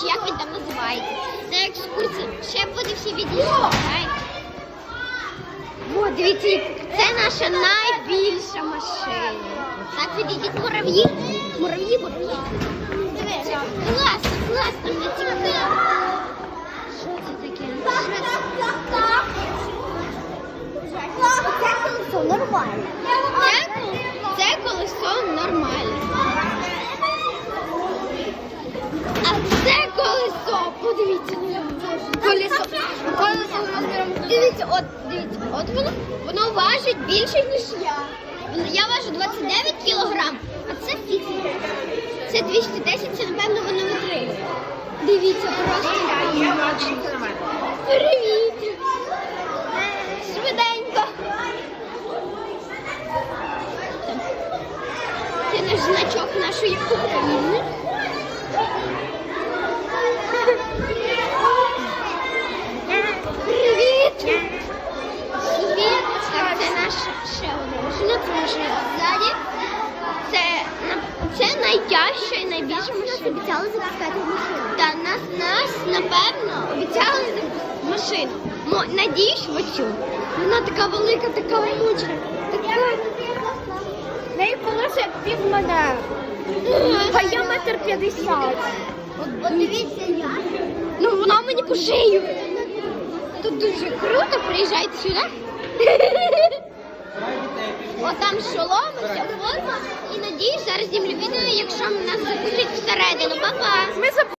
чи як він там називається. На екскурсії. Ще буде всі від'їжджати. О, дивіться, це наша найбільша машина. Так, відійдіть мурав'ї. Мурав'ї, мурав'ї. Дивіться, класно, класно, мені цікаво. Що це таке? Що це? Це нормально. От от воно, воно важить більше, ніж я. Я важу 29 кілограм, а це фікс. Це 210, це напевно воно витримує. Дивіться, просто. Привіт! Швиденько. Це наш значок нашої України. Привіт! Привіт! Так, це наша ще одна машина ззаді. Це, це найтяжча і найбільша машина. Обіцяли запускати машину. Та нас, нас, напевно, обіцяли машину. Мо, надіюсь, в. Вона така велика, така мучна. Така... Неї колеса пів мене. А я метр п'ятдесят. От дивіться я. Ну, вона мені по шию. Тут дуже круто, приїжджайте сюди. От шоломися, форма. І надіюсь, зараз знімлю відео, якщо нас запустять всередину. Па-па!